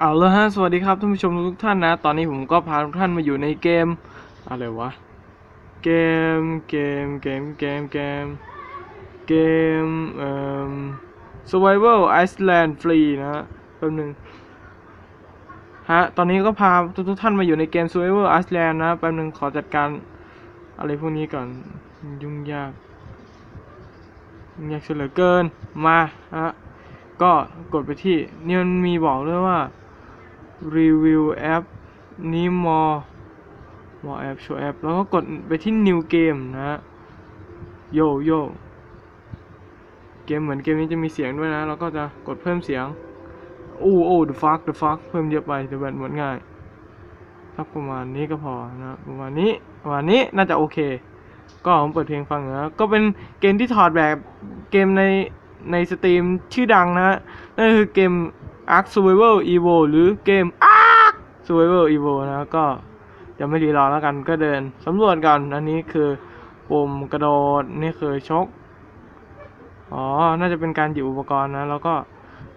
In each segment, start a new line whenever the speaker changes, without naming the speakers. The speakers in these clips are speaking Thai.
เอาละฮะสวัสดีครับท่านผู้ชมทุกท่านนะ ตอนนี้ผมก็พาทุกท่านมาอยู่ในเกม อะไรวะ เกม เกม เกม เกม เกม เกม เอ่อ Survival Iceland Free นะฮะแป๊บนึง ฮะ ตอนนี้ก็พาทุกทุกท่านมาอยู่ในเกม Survival Iceland นะแป๊บนึงขอจัดการอะไรพวกนี้ก่อน ยุ่งยาก ยุ่งยากเสียเหลือเกิน มาฮะ ก็กดไปที่นี่มันมีบอกด้วยว่า รีวิวแอปนี้มอมอแอปโชว์แอปแล้วก็กดไปที่ new game นะฮะโยโยเกมเหมือนเกมนี้จะมีเสียงด้วยนะเราก็จะกดเพิ่มเสียงโอ้โอ้ the fuck the fuck เพิ่มเยอะไปแต่แบบเหมือนง่ายสักประมาณนี้ก็พอนะประมาณนี้ประมาณนี้น่าจะโอเค ก็ผมเปิดเพลงฟังนะก็เป็นเกมที่ถอดแบบเกมในในสตรีมชื่อดังนะฮะนั่นคือเกม Ark Survival Evo หรือเกม Ark Survival Evo นะก็จะไม่รีรอแล้วกันก็เดินสำรวจกันอันนี้คือปุ่มกระโดดนี่คือชก อ๋อ น่าจะเป็นการหยิบอุปกรณ์นะ แล้วก็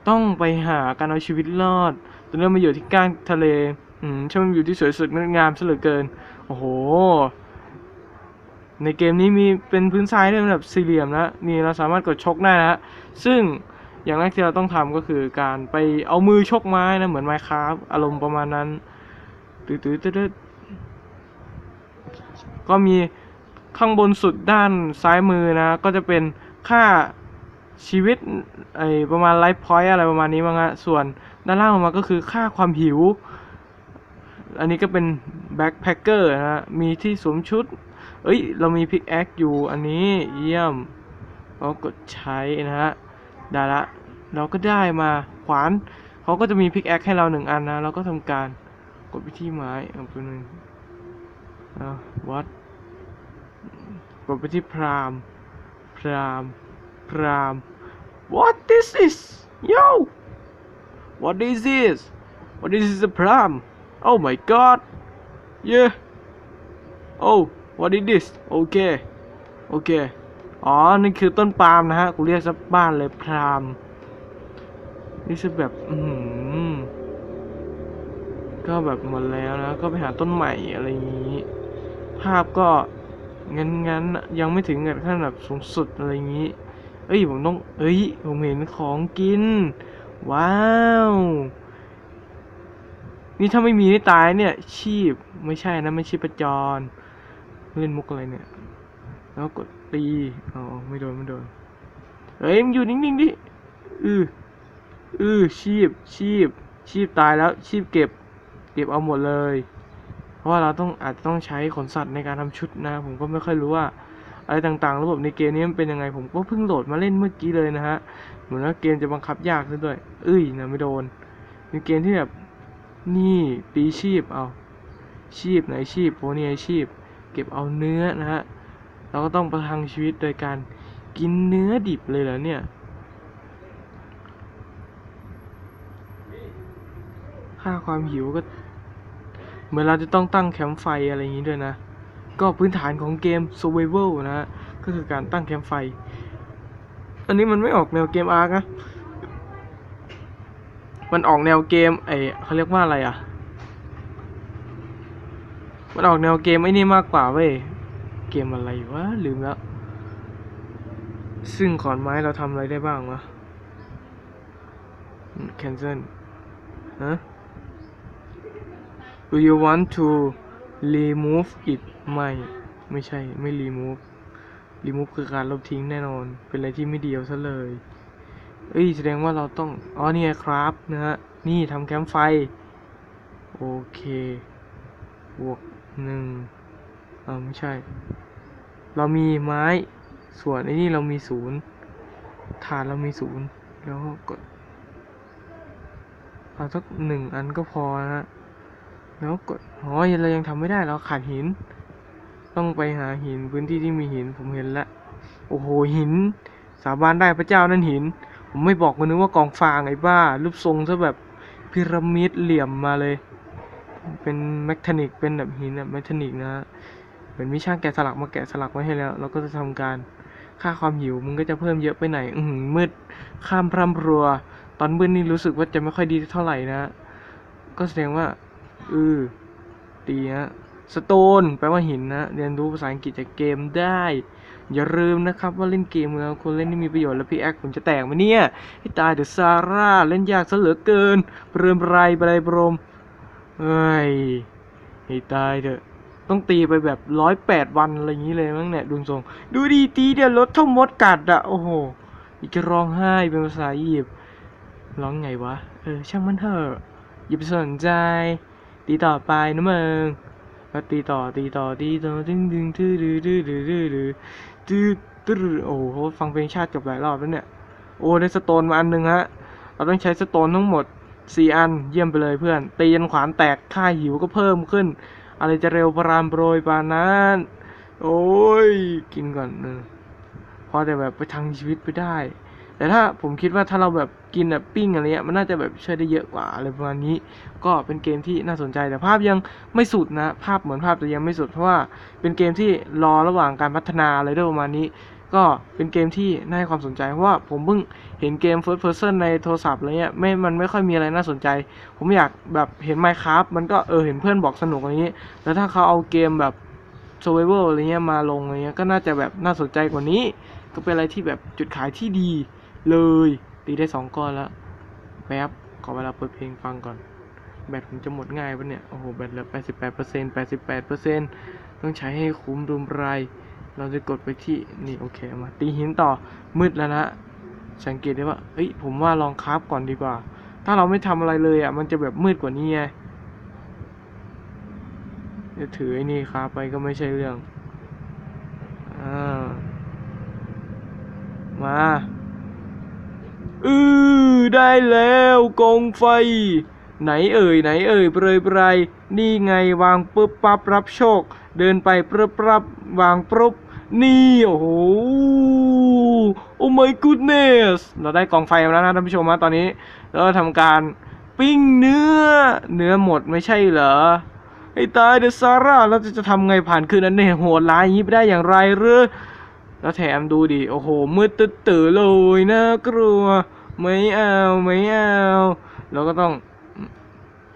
ต้องไปหาการเอาชีวิตรอดตอนนี้มาอยู่ที่กลางทะเล อืมช่างมันอยู่ที่สวยสดงดงามซะเหลือเกิน โอ้โห ในเกมนี้มีเป็นพื้นทรายด้วยแบบสี่เหลี่ยมนะนี่เราสามารถกดชกได้นะซึ่ง อย่างแรกที่เราต้องทำก็คือการไปเอามือชกไม้นะเหมือนไมค์ครับอารมณ์ประมาณนั้นตื้อตื้อตื้อก็มีข้างบนสุดด้านซ้ายมือนะ ก็จะเป็นค่าชีวิตไอประมาณไลฟ์พอยต์อะไรประมาณนี้มั้งฮะส่วนด้านล่างออกมาก็คือค่าความหิว อันนี้ก็เป็นแบ็คแพคเกอร์นะฮะมีที่สวมชุด เอ้ย เรามีพิกแอคอยู่อันนี้เยี่ยมเรากดใช้นะฮะ ได้ละ เราก็ได้มาขวานเขาก็จะมีพิกแอคให้เราหนึ่งอันนะ เราก็ทำการกดไปที่ไม้เอาไปหนึ่งวัดกดไปที่พรามพรามพราม what this is yo what is this what is this a pram oh my god yeah oh what is this โอเคโอ๋อ นี่คือต้นปาล์มนะฮะ กูเรียกสักบ้านเลยพราม นี่คือแบบ อืก็แบบหมดแล้วนะ ก็ไปหาต้นใหม่อะไรอย่างนี้ ภาพก็งั้นงั้นยังไม่ถึงกับขั้นแบบสูงสุดอะไรอย่างนี้ เอ้ย ผมต้อง เอ้ย ผมเห็นของกิน ว้าว นี่ถ้าไม่มีนี่ตายเนี่ย ชีพ ไม่ใช่นะ ไม่ชีพจร เล่นมุกอะไรเนี่ย แล้วกด ตีอ๋อไม่โดนไม่โดนเฮ้ยมึงอยู่นิ่งๆดิอืออือชีพชีพชีพตายแล้วชีพเก็บ เก็บเอาหมดเลย เพราะว่าเราต้องอาจจะต้องใช้ขนสัตว์ในการทำชุดนะ ผมก็ไม่ค่อยรู้ว่า อะไรต่างๆ ระบบในเกมนี้มันเป็นยังไง ผมก็เพิ่งโหลดมาเล่นเมื่อกี้เลยนะฮะเหมือนว่าเกมจะบังคับยากซะด้วยเอ้ยนะไม่โดนเป็นเกมที่แบบนี่ตีชีพเอาชีพไหนชีพโพนี่ชีพ เก็บเอาเนื้อนะฮะ เราก็ต้องประทังชีวิตโดยการกินเนื้อดิบเลยเหรอเนี่ย ค่าความหิวก็ เหมือนเราจะต้องตั้งแคมป์ไฟอะไรอย่างนี้ด้วยนะ ก็พื้นฐานของเกม survival นะ ก็คือการตั้งแคมป์ไฟ อันนี้มันไม่ออกแนวเกมอาร์กนะ มันออกแนวเกมไอเขาเรียกว่าอะไรอะ มันออกแนวเกมไอ้นี่มากกว่าเว้ย เกมอะไรวะ ลืมแล้ว ซึ่งขอนไม้เราทำอะไรได้บ้างวะ cancel ฮะ Do you want to remove it ไม่ไม่ใช่ไม่ remove remove คือการลบทิ้งแน่นอน เป็นอะไรที่ไม่เดียวซะเลย เอ้ย แสดงว่าเราต้อง อ๋อนี่ไงครับนะฮะ นี่ทำแคมป์ไฟ โอเค บวกหนึ่งเออไม่ใช่ เรามีไม้ ส่วนไอ้นี่เรามีศูนย์ฐานเรามีศูนย์แล้วกดเอาสักหนึ่งอันก็พอนะฮะแล้วกดอ๋อเรายังทำไม่ได้เราขาดหิน ต้องไปหาหินพื้นที่ที่มีหินผมเห็นแล้วโอ้โหหิน สาบานได้พระเจ้านั่นหิน ผมไม่บอกมันนึกว่ากองฟางไอ้บ้า รูปทรงซะแบบพีระมิดเหลี่ยมมาเลย เป็นแมคทนิกเป็นแบบหินแบบแมคทนิกนะฮะ มือนมีช่างแกะสลักมาแกะสลักไว้ให้แล้ว เราก็จะทำการค่าความหิวมันก็จะเพิ่มเยอะไปไหน อืมืดข้ามพร่ำรัว ตอนมืดนี่รู้สึกว่าจะไม่ค่อยดีเท่าไหร่นะ ก็แสดงว่าเออดีฮะสโตนแปลว่าหินนะ เรียนรู้ภาษาอังกฤษจากเกมได้ อย่าลืมนะครับว่าเล่นเกมเมื่อคนเล่นนี่มีประโยชน์แล้วพี่แอคผมจะแตกไหมเนี่ยให้ตายเดอะซาร่าเล่นยากซะเหลือเกินเปรมไรบรายบรมเฮ้ยให้ตายเถอะ ต้องตีไปแบบร้อยแปดวันอะไรอย่างนี้เลยมั้งเนี่ยดูทรง ดูดีตีเดียวรถเท่ามดกัดอะโอ้โหอีกจะร้องไห้เป็นภาษาอียิปต์ร้องไงวะ เออ ช่างมันเถอะอย่าไปสนใจ ตีต่อไปนะมึงก็ตีต่อตีต่อตีต่อดึงดึงดื้อดื้อดื้อดื้อดื้อดื้อดื้อดื้อโอ้โหฟังเพลงชาติจบหลายรอบแล้วเนี่ย โอ้ได้สโตนมาอันหนึ่งฮะ เราต้องใช้สโตนทั้งหมดสี่อันเยี่ยมไปเลยเพื่อน ตีจนขวานแตกค่าหิวก็เพิ่มขึ้น อะไรจะเร็วปรามโปรยปานนั้นโอ้ย กินก่อนเออพอแต่แบบไปทางชีวิตไปได้ แต่ถ้าผมคิดว่าถ้าเราแบบกินแบบปิ้งอะไรเงี้ยมันน่าจะแบบช่วยได้เยอะกว่าอะไรประมาณนี้ ก็เป็นเกมที่น่าสนใจแต่ภาพยังไม่สุดนะ ภาพเหมือนภาพแต่ยังไม่สุดเพราะว่าเป็นเกมที่รอระหว่างการพัฒนาอะไรด้วยประมาณนี้ ก็เป็นเกมที่น่าให้ความสนใจเพราะว่าผมเพิ่งเห็นเกม first person ในโทรศัพท์อะไรเงี้ยไม่มันไม่ค่อยมีอะไรน่าสนใจ ผมอยากแบบเห็น Minecraft มันก็เออเห็นเพื่อนบอกสนุกอะไรเงี้ยแล้วถ้าเขาเอาเกมแบบ survival อะไรเงี้ยมาลงอะไรเงี้ยก็น่าจะแบบน่าสนใจกว่านี้ ก็เป็นอะไรที่แบบจุดขายที่ดีเลยตีได้สองก้อนแล้วแป๊บขอเวลาเปิดเพลงฟังก่อน แบตผมจะหมดง่ายปะเนี่ย โอ้โห แบตเหลือ 88% 88%ต้องใช้ให้คุ้มรุมไร เราจะกดไปที่นี่โอเคมาตีหินต่อมืดแล้วนะสังเกตได้ว่าเอ้ยผมว่าลองคราฟก่อนดีกว่า ถ้าเราไม่ทำอะไรเลยอะมันจะแบบมืดกว่านี้ไงจะถือไอ้นี่คราฟไปก็ไม่ใช่เรื่องอ่ามาอือได้แล้วกองไฟ ไหนเอ่ยไหนเอ่ยเปรยเปรยนี่ไงวางปุ๊บปั๊บรับโชค เดินไปปรับปรับวางปุ๊บนี่โอ้โหโอ้ my goodness เราได้กองไฟมาแล้วนะท่านผู้ชมนะตอนนี้แล้วทำการปิ้งเนื้อ เนื้อหมดไม่ใช่เหรอไอ้ตายเดอะซาร่าเราจะจะทำไงผ่านคืนนั้นเนี่ยโหดร้ายอย่างนี้ไปได้อย่างไรหรือแล้วแถมดูดิ โอ้โห มืดตึ๊ดตื่อเลยนะกลัว ไม่เอา ไม่เอา เราก็ต้อง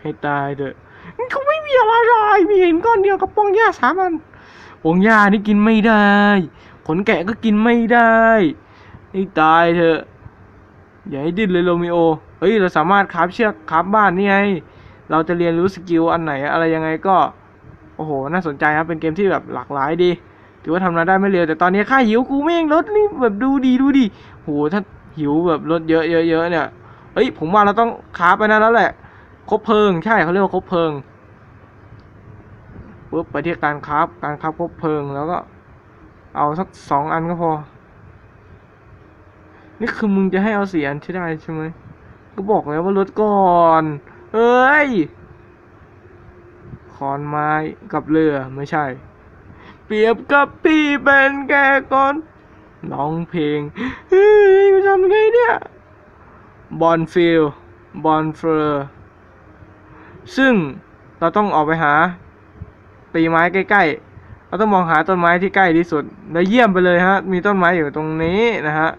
ให้ตายเถอะ มันก็ไม่มีอะไรเลยมีเห็นก้อนเดียวกับปองหญ้าสามันปองหญ้านี่กินไม่ได้ ขนแกะก็กินไม่ได้ให้ตายเถอะ อย่าให้ดิ้นเลยโรมิโอ เฮ้ย เราสามารถคาบเชือกคาบบ้านนี่ไง เราจะเรียนรู้สกิลอันไหนอะไรยังไงก็ โอ้โห น่าสนใจครับ เป็นเกมที่แบบหลากหลายดี ถือว่าทำรายได้ไม่เร็ว แต่ตอนนี้ค่าหิวกูแม่งลดนี่แบบดูดีดูดิโห ถ้าหิวแบบลดเยอะเยอะเนี่ยเอ้ย ผมว่าเราต้องคาไปนะแล้วแหละคบเพลิง ใช่เขาเรียกว่าคบเพลิง ปุ๊บไปที่การคราฟการคราฟครบเพลิง แล้วก็เอาสักสองอันก็พอ นี่คือมึงจะให้เอาสี่อันใช่ได้ใช่ไหมก็บอกแล้วว่าลดก่อน เอ้ยขอนไม้กับเรือไม่ใช่ เปรียบกับพี่เป็นแค่คนร้องเพลง เฮ้ยกูทำไงเนี่ยบอลฟิลบอลเฟอร์ซึ่งเราต้องออกไปหา ตีไม้ใกล้ๆเราต้องมองหาต้นไม้ที่ใกล้ที่สุด แล้วเยี่ยมไปเลยฮะ มีต้นไม้อยู่ตรงนี้นะฮะ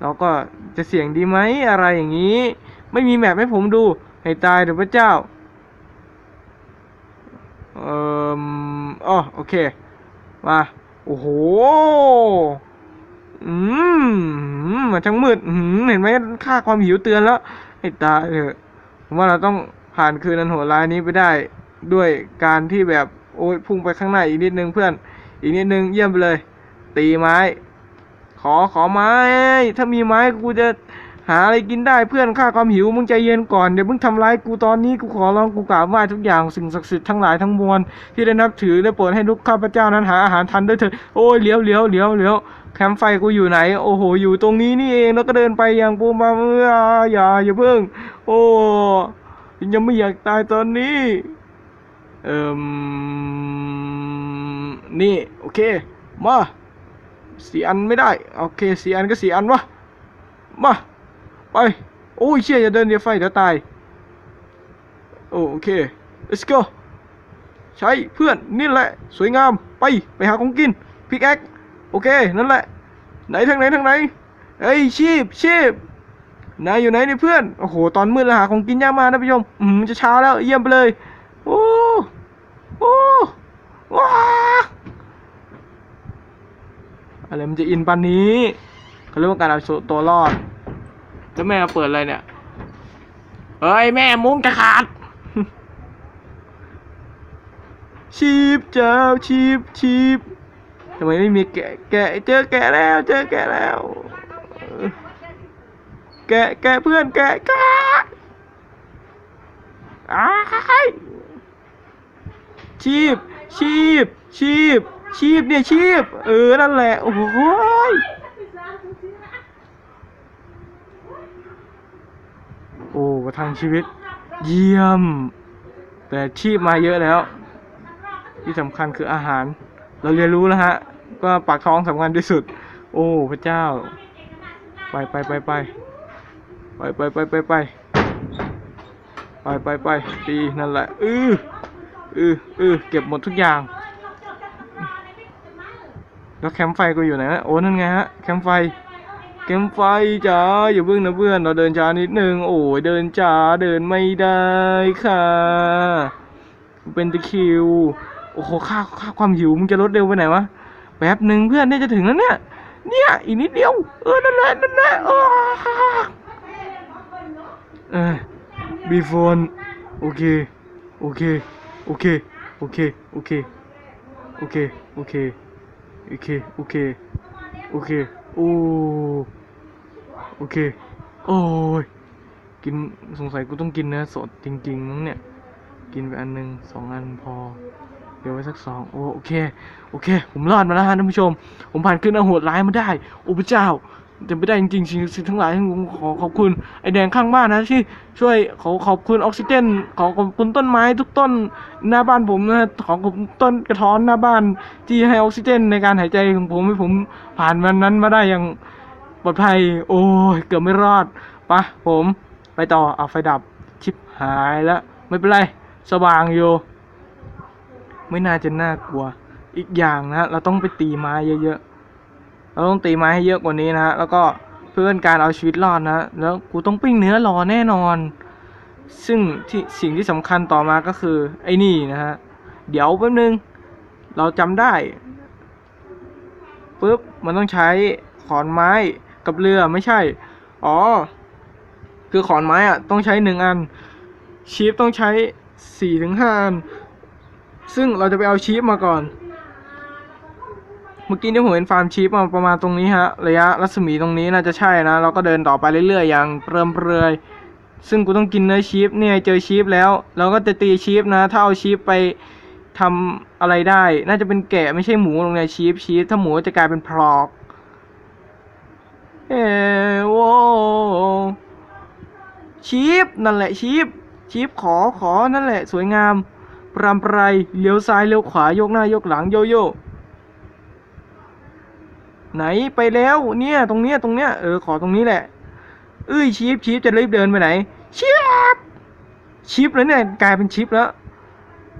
เราก็จะเสี่ยงดีไหมอะไรอย่างนี้ ไม่มีแมปให้ผมดู ให้ตายเดี๋ยวพระเจ้า เอ่ออ๋อโอเค มา โอ้โห อืมมาทั้งมืดมเห็นไหมค่าความหิวเตือนแล้วไอ้ตายเถอะผมว่าเราต้องผ่านคืนนันโหดร้ายนี้ไปได้ด้วยการที่แบบ โอ้ยพุ่งไปข้างหน้าอีกนิดนึงเพื่อน อีกนิดนึงเยี่ยมไปเลย ตีไม้ ขอขอไม้ ถ้ามีไม้กูจะหาอะไรกินได้เพื่อนค่าความหิวมึงใจเย็นก่อนเดี๋ยวมึงทำร้ายกูตอนนี้กูขอร้องกูกราบไหว้ทุกอย่างสิ่งศักดิ์สิทธิ์ทั้งหลายทั้งมวลที่ได้นับถือได้โปรดให้ลูกข้าพเจ้านั้นหาอาหารทันด้วยเถิดโอ้ยเลี้ยวเลี้ยวเลี้ยวเลี้ยวแคมป์ไฟกูอยู่ไหน โอ้โหอยู่ตรงนี้นี่เองแล้วก็เดินไปอย่างปูมาเมื่ออย่าอย่าเพิ่ง โอ้ยังไม่อยากตายตอนนี้ เอ่มนี่ โอเค มาสี่อันไม่ได้ โอเคสี่อันก็สี่อันวะ มา ไป โอ้ยเชี่ยอย่าเดินเดี๋ยวไฟเดี๋ยวตาย โอเค let's go ใช้เพื่อนนี่แหละ สวยงาม ไป ไปหาของกิน พิกแอค โอเค นั่นแหละ ไหนทางไหนทางไหนเอ้ยชีพชีพนายอยู่ไหนนี่เพื่อน โอ้โห ตอนมืดแล้วหาของกินยากมากนะผู้ชม อืมจะเช้าแล้ว เยี่ยมไปเลย โอ้โอ้ว้าอะไรมันจะอินปานนี้เขาเรียกว่าการเอาตัวรอด แล้วแม่เปิดอะไรเนี่ย เฮ้ย แม่มุ้งจะขาด ชีพเจ้าชีพชีพทำไมไม่มีแกะแกะเจอแกะแล้ว เจอแกะแล้ว แกะแกะเพื่อนแกะแกะอ้าย ชีพ ชีพ ชีพ ชีพเนี่ยชีพ เออ นั่นแหละ โอ้โหยโอ้ประทังชีวิต เยี่ยม แต่ชีพมาเยอะแล้ว ที่สำคัญคืออาหาร เราเรียนรู้แล้วฮะว่าปากท้องสำคัญที่สุด โอ้พระเจ้า ไปไปไปไปไปไปไปไปไปไปไปไปดีนั่นแหละ อือ อืออือเก็บหมดทุกอย่าง แล้วแคมป์ไฟกูอยู่ไหนนะโอ้นั่นไงฮะแคมป์ไฟแคมป์ไฟจ้าอย่าเพิ่งนะเพื่อนเราเดินช้านิดนึงโอ้ยเดินช้าเดินไม่ได้ค่ะเป็นตะคิวโอ้โหค่าค่าความหิวมึงจะลดเร็วไปไหนวะแป๊บหนึ่งเพื่อนเนี่ยจะถึงแล้วเนี่ย เนี่ยอีกนิดเดียว เออนั่นแหละนั่นแหละเออเออบีโฟนโอเค โอเค โอเค โอเค โอเค โอเค โอเค โอเค โอเค โอเค โอ้ โอเค โอ้ย กิน สงสัยกูต้องกินเนื้อสดจริงๆมั้งเนี่ย กินไปอันหนึ่งสองอันพอ เดี๋ยวไว้สักสองโอโอเค โอเค ผมรอดมาแล้วฮะท่านผู้ชม ผมผ่านขึ้นอาโหดร้ายมาได้ โอ้พระเจ้า จะไม่ได้จริงๆสิ่งสิ่งทั้งหลายขอขอบคุณไอแดงข้างบ้านนะที่ช่วยขอขอบคุณออกซิเจน ขอขอบคุณต้นไม้ทุกต้นหน้าบ้านผมนะขอขอบคุณต้นกระท้อนหน้าบ้านที่ให้ออกซิเจนในการหายใจของผมให้ผมผ่านวันนั้นมาได้อย่างปลอดภัย โอ้ยเกือบไม่รอดปะผมไปต่อเอาไฟดับชิปหายแล้วไม่เป็นไรสว่างอยู่ไม่น่าจะน่ากลัว อีกอย่างนะ เราต้องไปตีไม้เยอะๆ เราต้องตีไม้ให้เยอะกว่านี้นะแล้วก็เพื่อนการเอาชีวิตรอดนะแล้วกูต้องปิ้งเนื้อรอแน่นอน ซึ่งที่สิ่งที่สำคัญต่อมาก็คือไอ้นี่นะฮะเดี๋ยวแป๊บนึงเราจำได้ปุ๊บมันต้องใช้ขอนไม้กับเรือไม่ใช่ อ๋อ คือขอนไม้อะต้องใช้หนึ่งอัน ชีฟต้องใช้สี่ถึงห้าอัน ซึ่งเราจะไปเอาชีฟมาก่อน มื่อกี้ที่ผมเห็นฟาร์มชีฟมาประมาณตรงนี้ฮะ ระยะรัศมีตรงนี้น่าจะใช่นะ เราก็เดินต่อไปเรื่อยๆ อย่างเริ่มเปรอยซึ่งกูต้องกินเนื้อชีฟเนี่ยเจอชีฟแล้ว เราก็จะตีชีฟนะ ถ้าเอาชีฟไปทำอะไรได้ น่าจะเป็นแกะไม่ใช่หมูลงในชีฟชีฟถ้าหมูจะกลายเป็นพลอกเอโวชีฟนั่นแหละชีฟชีฟขอขอนั่นแหละสวยงามปรำปรเลี้ยวซ้ายเลี้ยวขวายกหน้ายกหลังโยโย่ ไหนไปแล้วเนี่ยตรงเนี้ยตรงเนี้ยเออขอตรงนี้แหละเอ้ยชีฟชีฟจะรีบเดินไปไหนชีฟชีฟแล้วเนี่ยกลายเป็นชีฟแล้ว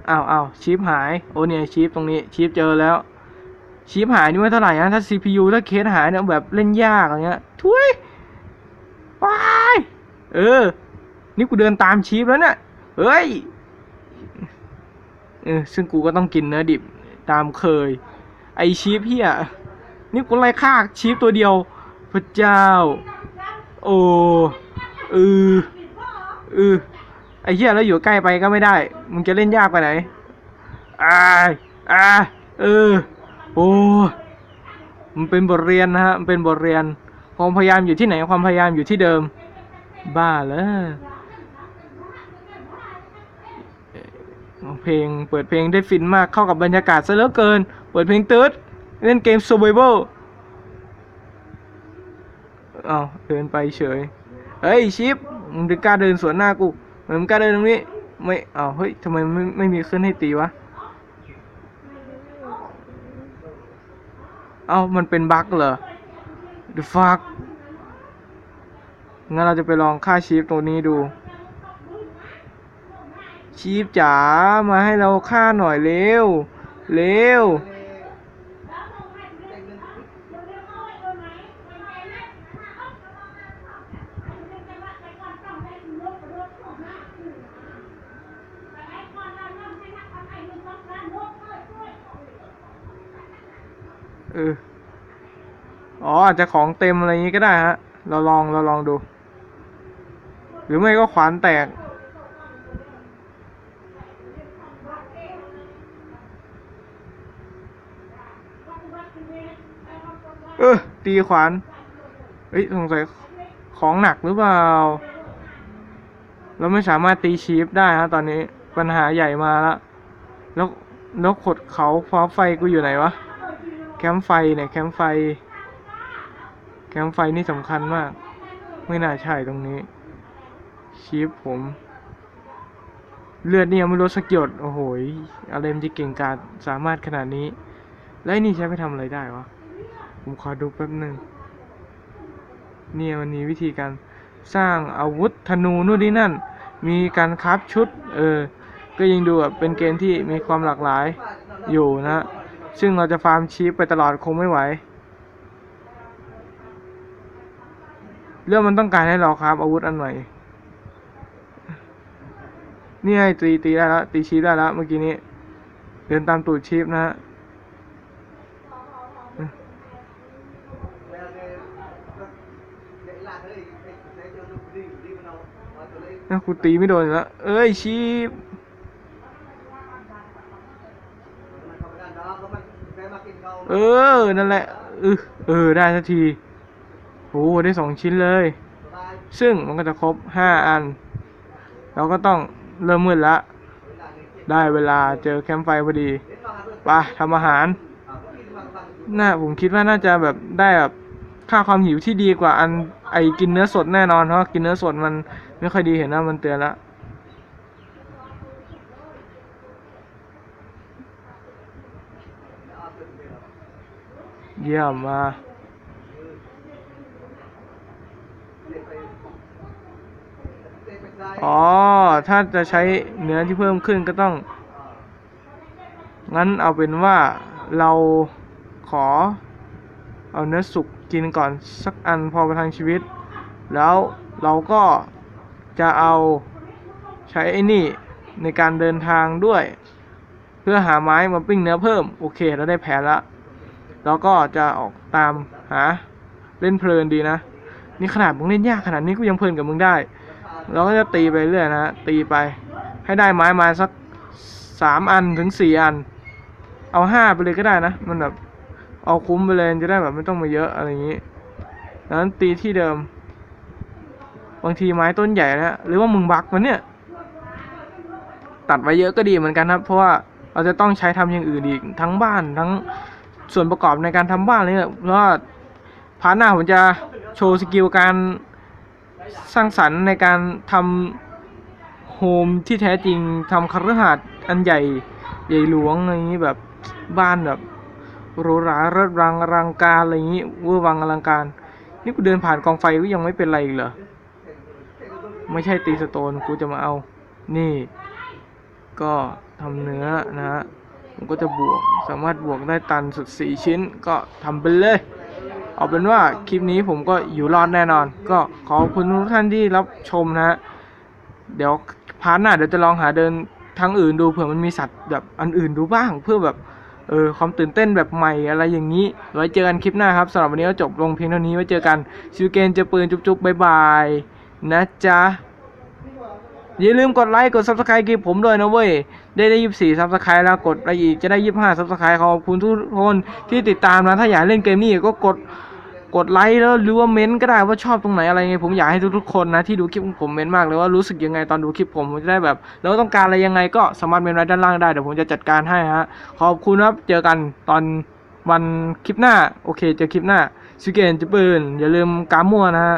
อ้าวอ้าวชีฟหายโอ้เนี่ยชีฟตรงนี้ชีฟเจอแล้วชีฟหายนี่ไม่เท่าไหร่นะถ้า CPU ถ้าเคสหายเนี่ยแบบเล่นยากอะไรเงี้ยทุยไปเออ นี่กูเดินตามชีฟแล้วเนี่ยเฮ้ยเออซึ่งกูก็ต้องกินเนื้อดิบตามเคย ไอชีฟเฮีย นี่กูไล่ฆ่าชีฟตัวเดียว พระเจ้า โอ้เออเออไอ้เฮียแล้วอยู่ใกล้ไปก็ไม่ได้ มึงจะเล่นยากไปไหนอ่าอ่าเออ โอ้มันเป็นบทเรียนนะฮะ มันเป็นบทเรียน ความพยายามอยู่ที่ไหน ความพยายามอยู่ที่เดิม บ้าเลยเพลง เปิดเพลงได้ฟินมากเข้ากับบรรยากาศซะเหลือเกิน เปิดเพลงตืด เล่นเกม survival อ้าเดินไปเฉย เฮ้ยชิปมึงกล้าเดินสวนหน้ากูมึงกล้าเดินตรงนี้ ไม่เอาเฮ้ยทำไมไม่ไม่มีขึ้นให้ตีวะ เอามันเป็นบั๊กเหรอ the fuck งั้นเราจะไปลองฆ่าชีฟตรงนี้ดู ชีฟจ๋ามาให้เราฆ่าหน่อยเร็ว เร็ว อ เออ อาจจะของเต็มอะไรอย่างงี้ก็ได้ฮะ เราลองเราลองดู หรือไม่ก็ขวานแตก เออตีขวานเฮ้ยสงสัยของหนักหรือเปล่า เราไม่สามารถตีชีฟได้ฮะตอนนี้ปัญหาใหญ่มาล้วแล้วแล้วขดเขาฟ้าไฟกูอยู่ไหนวะ แคมป์ไฟเนี่ย แคมป์ไฟ แคมไฟนี่สำคัญมาก ไม่น่าใช่ตรงนี้ชีฟผม เลือดนี่ยังไม่ลดสักหยดโอ้โหอะไรมจะเก่งกาจสามารถขนาดนี้ แล้วนี่ใช้ไปทำอะไรได้วะ ผมขอดูแป๊บหนึ่งเนี่ยมันมีวิธีการสร้างอาวุธธนูนู่นนี่นั่น มีการคราฟชุด เออ ก็ยังดูแบบเป็นเกมที่มีความหลากหลายอยู่นะ ซึ่งเราจะฟาร์มชีพไปตลอดคงไม่ไหว เรื่องมันต้องการให้เราคราฟอาวุธอันใหม่นี่ไงตีตีได้แล้วตีชีพได้แล้วเมื่อกี้นี้ เดินตามตูดชีพนะฮะนะกูตีไม่โดนแล้ว เอ้ยชีพเออ นั่นแหละ เออ เออ ได้สักที โอ้ได้สองชิ้นเลย ซึ่งมันก็จะครบห้าอัน เราก็ต้องเริ่มมืดละ ได้เวลาเจอแคมป์ไฟพอดีไปทำอาหาร น่าผมคิดว่าน่าจะแบบได้แบบค่าความหิวที่ดีกว่าอันไอกินเนื้อสดแน่นอนเพราะกินเนื้อสดมันไม่ค่อยดีเห็นนะมันเตือนละเยี่ยมมา อ๋อ ถ้าจะใช้เนื้อที่เพิ่มขึ้นก็ต้อง งั้นเอาเป็นว่าเราขอ เอาเนื้อสุกกินก่อนสักอันพอประทังชีวิต แล้วเราก็จะเอาใช้ไอ้นี่ในการเดินทางด้วย เพื่อหาไม้มาปิ้งเนื้อเพิ่ม โอเคเราได้แผนละเราก็จะออกตามหาเล่นเพลินดีนะ นี่ขนาดมึงเล่นยากขนาดนี้กูยังเพลินกับมึงได้ เราก็จะตีไปเรื่อยนะฮะตีไป ให้ได้ไม้มาสักสามอันถึงสี่อัน เอาห้าไปเลยก็ได้นะ มันแบบเอาคุ้มไปเลยจะได้แบบไม่ต้องมาเยอะอะไรอย่างนี้ดังนั้นตีที่เดิม บางทีไม้ต้นใหญ่นะหรือว่ามึงบักมันเนี่ย ตัดไว้เยอะก็ดีเหมือนกันครับเพราะว่าเราจะต้องใช้ทำอย่างอื่นอีกทั้งบ้านทั้งส่วนประกอบในการทำบ้านเลยเพราะว่าพาร์ทหน้าผมจะโชว์สกิลการ สร้างสรรค์ในการทำโฮมที่แท้จริงทำคฤหาสน์อันใหญ่ใหญ่หลวงอะไรอย่างนี้แบบบ้านแบบหรูหราเริศรังอลังการอะไรอย่างนี้เวอร์วังอลังการ นี่กูเดินผ่านกองไฟก็ยังไม่เป็นไรอีกเหรอไม่ใช่ตีสโตนกูจะมาเอา นี่ ก็ทำเนื้อนะฮะผมก็จะบวกสามารถบวกได้ตันสุดสี่ชิ้นก็ทำไปเลย เอาเป็นว่าคลิปนี้ผมก็อยู่รอดแน่นอน ก็ขอบคุณทุกท่านที่รับชมนะฮะเดี๋ยวพาร์ทหน้าเดี๋ยวจะลองหาเดินทางอื่นดูเผื่อมันมีสัตว์แบบอันอื่นดูบ้างเพื่อแบบเออความตื่นเต้นแบบใหม่อะไรอย่างนี้ ไว้เจอกันคลิปหน้าครับสำหรับวันนี้ก็จบลงเพียงเท่านี้ไว้เจอกันซิวเกนเจอปืนจุ๊บๆบายบายนะจ๊ะ อย่าลืมกดไลค์กด subscribe คลิปผมด้วยนะเว้ย ได้ได้ยี่สี่ subscribe แล้วกดไปอีกจะได้ยี่ห้า subscribe ขอบคุณทุกคนที่ติดตามนะ ถ้าอยากเล่นเกมนี้ก็กดกดไลค์แล้วหรือว่าเม้นต์ก็ได้ว่าชอบตรงไหนอะไรไงผมอยากให้ทุกๆคนนะที่ดูคลิปของผมเม้นต์มากเลยว่ารู้สึกยังไงตอนดูคลิปผมผมจะได้แบบ แล้วต้องการอะไรยังไงก็สามารถเม้นไว้ด้านล่างได้เดี๋ยวผมจะจัดการให้ฮะขอบคุณครับเจอกันตอนวันคลิปหน้าโอเคเจอคลิปหน้าซิเกนจะปืนอย่าลืมกามัวนะฮะ